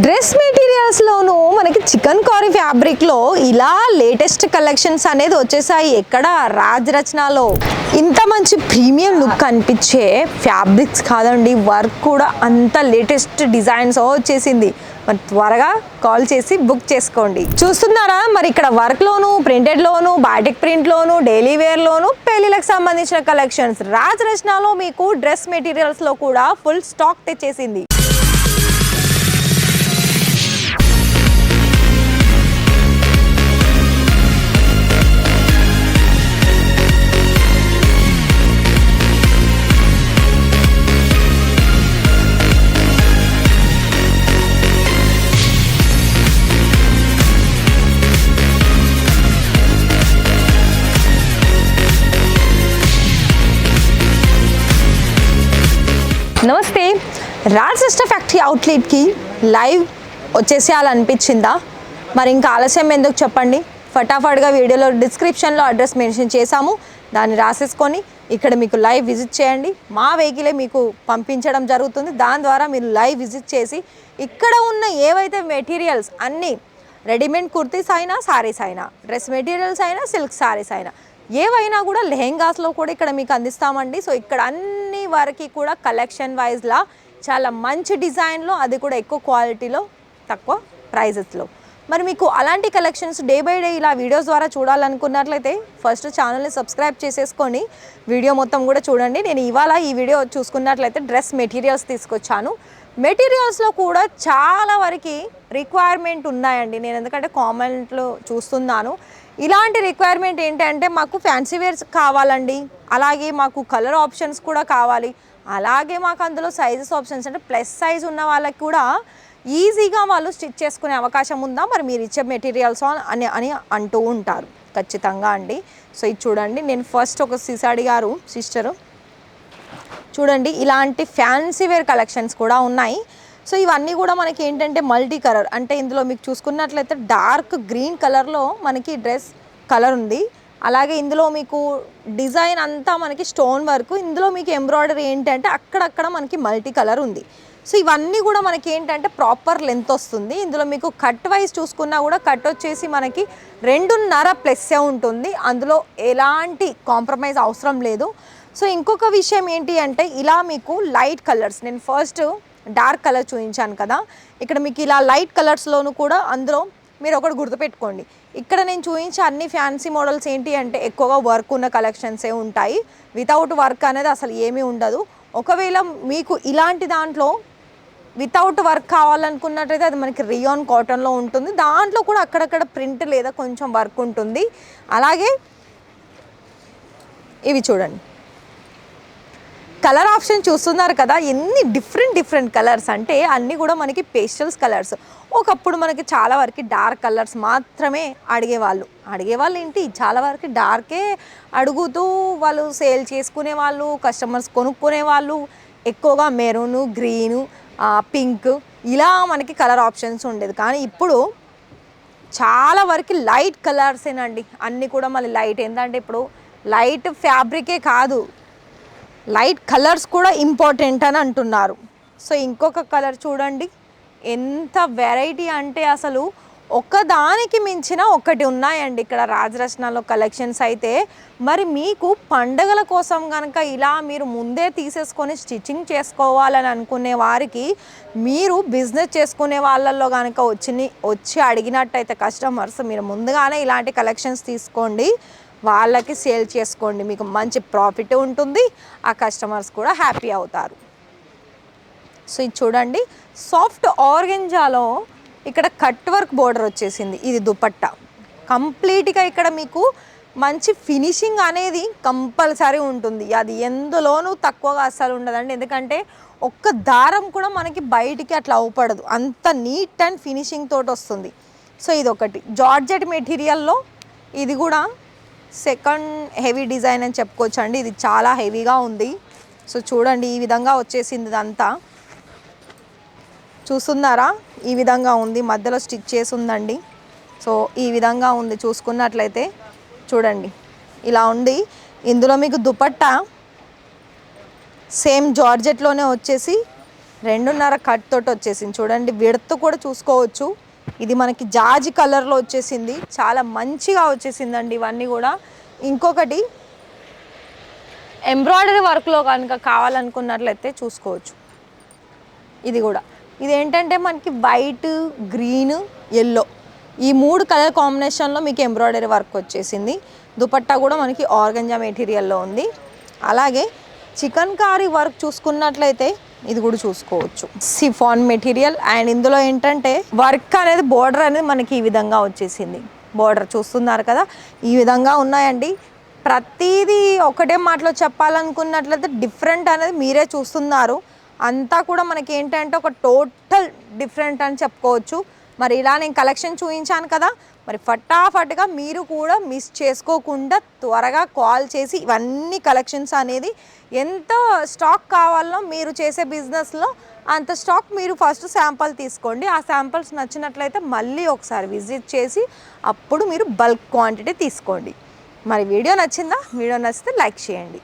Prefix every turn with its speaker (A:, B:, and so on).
A: Dress మెటీరియల్స్లోనూ మనకి chicken Carey ఫ్యాబ్రిక్లో ఇలా లేటెస్ట్ కలెక్షన్స్ అనేది వచ్చేసాయి. ఎక్కడ? రాజ్ రచనలో ఇంత మంచి ప్రీమియం లుక్ కనిపించే ఫ్యాబ్రిక్స్ కాదండి. వర్క్ కూడా అంత లేటెస్ట్ డిజైన్స్ వచ్చేసింది. మరి త్వరగా కాల్ చేసి బుక్ చేసుకోండి. చూస్తున్నారా? మరి ఇక్కడ వర్క్లోను ప్రింటెడ్లోను బాటిక్ ప్రింట్లోను డైలీ వేర్లోను పెళ్ళిళ్ళకి సంబంధించిన కలెక్షన్స్ రాజ్ రచనలో మీకు డ్రెస్ మెటీరియల్స్లో కూడా ఫుల్ స్టాక్ తెచ్చేసింది. నమస్తే సిస్టర్ ఫ్యాక్టరీ అవుట్లెట్కి లైవ్ వచ్చేసేయాలనిపించిందా? మరి ఇంకా ఆలస్యం ఎందుకు చెప్పండి? ఫటాఫట్గా వీడియోలో డిస్క్రిప్షన్లో అడ్రస్ మెన్షన్ చేశాము. దాన్ని రాసేసుకొని ఇక్కడ మీకు లైవ్ విజిట్ చేయండి. మా వెహికలే మీకు పంపించడం జరుగుతుంది. దాని ద్వారా మీరు లైవ్ విజిట్ చేసి ఇక్కడ ఉన్న ఏవైతే మెటీరియల్స్ అన్నీ రెడీమేడ్ కుర్తీస్ అయినా సారీస్ అయినా డ్రెస్ మెటీరియల్స్ అయినా సిల్క్ సారీస్ అయినా ఏవైనా కూడా లెహెంగాస్లో కూడా ఇక్కడ మీకు అందిస్తామండి. సో ఇక్కడ అన్ని వరకు కూడా కలెక్షన్ వైజ్లా చాలా మంచి డిజైన్లో అది కూడా ఎక్కువ క్వాలిటీలో తక్కువ ప్రైజెస్లో. మరి మీకు అలాంటి కలెక్షన్స్ డే బై డే ఇలా వీడియోస్ ద్వారా చూడాలనుకున్నట్లయితే ఫస్ట్ ఛానల్ని సబ్స్క్రైబ్ చేసేసుకొని వీడియో మొత్తం కూడా చూడండి. నేను ఇవాళ ఈ వీడియో చూసుకున్నట్లయితే డ్రెస్ మెటీరియల్స్ తీసుకొచ్చాను. మెటీరియల్స్లో కూడా చాలా వరకు రిక్వైర్మెంట్ ఉన్నాయండి. నేను ఎందుకంటే కామెంట్లు చూస్తున్నాను. ఇలాంటి రిక్వైర్మెంట్ ఏంటంటే మాకు ఫ్యాన్సీ వేర్స్ కావాలండి. అలాగే మాకు కలర్ ఆప్షన్స్ కూడా కావాలి. అలాగే మాకు అందులో సైజెస్ ఆప్షన్స్ అంటే ప్లస్ సైజ్ ఉన్న వాళ్ళకి కూడా ఈజీగా వాళ్ళు స్టిచ్ చేసుకునే అవకాశం ఉందా? మరి మీరు ఇచ్చే మెటీరియల్స్ అని అని అంటూ ఉంటారు. ఖచ్చితంగా అండి. సో ఇది చూడండి. నేను ఫస్ట్ ఒక సిసాడి గారు సిస్టరు చూడండి ఇలాంటి ఫ్యాన్సీ వేర్ కలెక్షన్స్ కూడా ఉన్నాయి. సో ఇవన్నీ కూడా మనకి ఏంటంటే మల్టీ కలర్. అంటే ఇందులో మీకు చూసుకున్నట్లయితే డార్క్ గ్రీన్ కలర్లో మనకి డ్రెస్ కలర్ ఉంది. అలాగే ఇందులో మీకు డిజైన్ అంతా మనకి స్టోన్ వర్క్ ఇందులో మీకు ఎంబ్రాయిడరీ ఏంటంటే అక్కడక్కడ మనకి మల్టీ కలర్ ఉంది. సో ఇవన్నీ కూడా మనకి ఏంటంటే ప్రాపర్ లెంత్ వస్తుంది. ఇందులో మీకు కట్ వైజ్ చూసుకున్నా కూడా కట్ వచ్చేసి మనకి రెండున్నర ప్లస్సే ఉంటుంది. అందులో ఎలాంటి కాంప్రమైజ్ అవసరం లేదు. సో ఇంకొక విషయం ఏంటి అంటే ఇలా మీకు లైట్ కలర్స్ నేను ఫస్ట్ డార్క్ కలర్ చూపించాను కదా. ఇక్కడ మీకు ఇలా లైట్ కలర్స్లోనూ కూడా అందులో మీరు ఒకటి గుర్తుపెట్టుకోండి. ఇక్కడ నేను చూపించే అన్ని ఫ్యాన్సీ మోడల్స్ ఏంటి అంటే ఎక్కువగా వర్క్ ఉన్న కలెక్షన్సే ఉంటాయి. వితౌట్ వర్క్ అనేది అసలు ఏమీ ఉండదు. ఒకవేళ మీకు ఇలాంటి దాంట్లో వితౌట్ వర్క్ కావాలనుకున్నట్టయితే అది మనకి రియాన్ కాటన్లో ఉంటుంది. దాంట్లో కూడా అక్కడక్కడ ప్రింట్ లేదా కొంచెం వర్క్ ఉంటుంది. అలాగే ఇవి చూడండి. కలర్ ఆప్షన్ చూస్తున్నారు కదా ఎన్ని డిఫరెంట్ డిఫరెంట్ కలర్స్. అంటే అన్నీ కూడా మనకి పేస్టల్స్ కలర్స్. ఒకప్పుడు మనకి చాలా వరకు డార్క్ కలర్స్ మాత్రమే అడిగేవాళ్ళు. అడిగేవాళ్ళు ఏంటి? చాలా వరకు డార్కే అడుగుతూ వాళ్ళు సేల్ చేసుకునే వాళ్ళు కస్టమర్స్ కొనుక్కునే వాళ్ళు. ఎక్కువగా మెరూను గ్రీను పింక్ ఇలా మనకి కలర్ ఆప్షన్స్ ఉండేది. కానీ ఇప్పుడు చాలా వరకు లైట్ కలర్సేనండి. అన్నీ కూడా మళ్ళీ లైట్. ఏంటంటే ఇప్పుడు లైట్ ఫ్యాబ్రికే కాదు. లైట్ కలర్స్ కూడా ఇంపార్టెంట్ అని అంటున్నారు. సో ఇంకొక కలర్ చూడండి. ఎంత వెరైటీ అంటే అసలు ఒకదానికి మించిన ఒకటి ఉన్నాయండి ఇక్కడ రాజరచనలో కలెక్షన్స్ అయితే. మరి మీకు పండగల కోసం కనుక ఇలా మీరు ముందే తీసేసుకొని స్టిచ్చింగ్ చేసుకోవాలని అనుకునే వారికి మీరు బిజినెస్ చేసుకునే వాళ్ళల్లో కనుక వచ్చి వచ్చి అడిగినట్టయితే కస్టమర్స్ మీరు ముందుగానే ఇలాంటి కలెక్షన్స్ తీసుకోండి. వాళ్ళకి సేల్ చేసుకోండి మీకు మంచి ప్రాఫిట్ ఉంటుంది ఆ కస్టమర్స్ కూడా హ్యాపీ అవుతారు. సో ఇది చూడండి సాఫ్ట్ ఆర్గెంజాలో ఇక్కడ కట్ వర్క్ బోర్డర్ వచ్చేసింది ఇది దుపట్టా. కంప్లీట్గా ఇక్కడ మీకు మంచి ఫినిషింగ్ అనేది కంపల్సరీ ఉంటుంది. అది ఎందులోనూ తక్కువగా అస్సలు ఉండదండి. ఎందుకంటే ఒక్క దారం కూడా మనకి బయటికి అట్లా అవపడదు అంత నీట్ అండ్ ఫినిషింగ్ తోటి వస్తుంది. సో ఇది ఒకటి జార్జెట్ మెటీరియల్లో ఇది కూడా సెకండ్ హెవీ డిజైన్ అని చెప్పుకోవచ్చు అండి ఇది చాలా హెవీగా ఉంది. సో చూడండి ఈ విధంగా వచ్చేసింది ఇదంతా. చూస్తున్నారా? ఈ విధంగా ఉంది. మధ్యలో స్టిచ్ చేసి ఉందండి. సో ఈ విధంగా ఉంది చూసుకున్నట్లయితే. చూడండి ఇలా ఉంది. ఇందులో మీకు దుపట్టా సేమ్ జార్జెట్లోనే వచ్చేసి రెండున్నర కట్ తోటి వచ్చేసింది. చూడండి విడత కూడా చూసుకోవచ్చు. ఇది మనకి జాజి కలర్లో వచ్చేసింది. చాలా మంచిగా వచ్చేసిందండి ఇవన్నీ కూడా. ఇంకొకటి ఎంబ్రాయిడరీ వర్క్లో కనుక కావాలనుకున్నట్లయితే చూసుకోవచ్చు. ఇది కూడా. ఇది ఏంటంటే మనకి వైట్ గ్రీన్ ఎల్లో. ఈ మూడు కలర్ కాంబినేషన్లో మీకు ఎంబ్రాయిడరీ వర్క్ వచ్చేసింది. దుపట్టా కూడా మనకి ఆర్గంజా మెటీరియల్లో ఉంది. అలాగే చికెన్ కారీ వర్క్ చూసుకున్నట్లయితే ఇది కూడా చూసుకోవచ్చు. సిఫాన్ మెటీరియల్ అండ్ ఇందులో ఏంటంటే వర్క్ అనేది బోర్డర్ అనేది మనకి ఈ విధంగా వచ్చేసింది. బోర్డర్ చూస్తున్నారు కదా? ఈ విధంగా ఉన్నాయండి. ప్రతిదీ ఒకటే మాటలో చెప్పాలనుకున్నట్లయితే డిఫరెంట్ అనేది మీరే చూస్తున్నారు. అంతా కూడా మనకి ఏంటంటే ఒక టోటల్ డిఫరెంట్ అని చెప్పుకోవచ్చు. మరి ఇలా నేను కలెక్షన్ చూపించాను కదా? మరి ఫటాఫట్గా మీరు కూడా మిస్ చేసుకోకుండా త్వరగా కాల్ చేసి ఇవన్నీ కలెక్షన్స్ అనేది ఎంత స్టాక్ కావాలో మీరు చేసే బిజినెస్లో అంత స్టాక్ మీరు ఫస్ట్ శాంపుల్ తీసుకోండి. ఆ శాంపుల్స్ నచ్చినట్లయితే మళ్ళీ ఒకసారి విజిట్ చేసి అప్పుడు మీరు బల్క్ క్వాంటిటీ తీసుకోండి. మరి వీడియో నచ్చిందా? వీడియో నచ్చితే లైక్ చేయండి.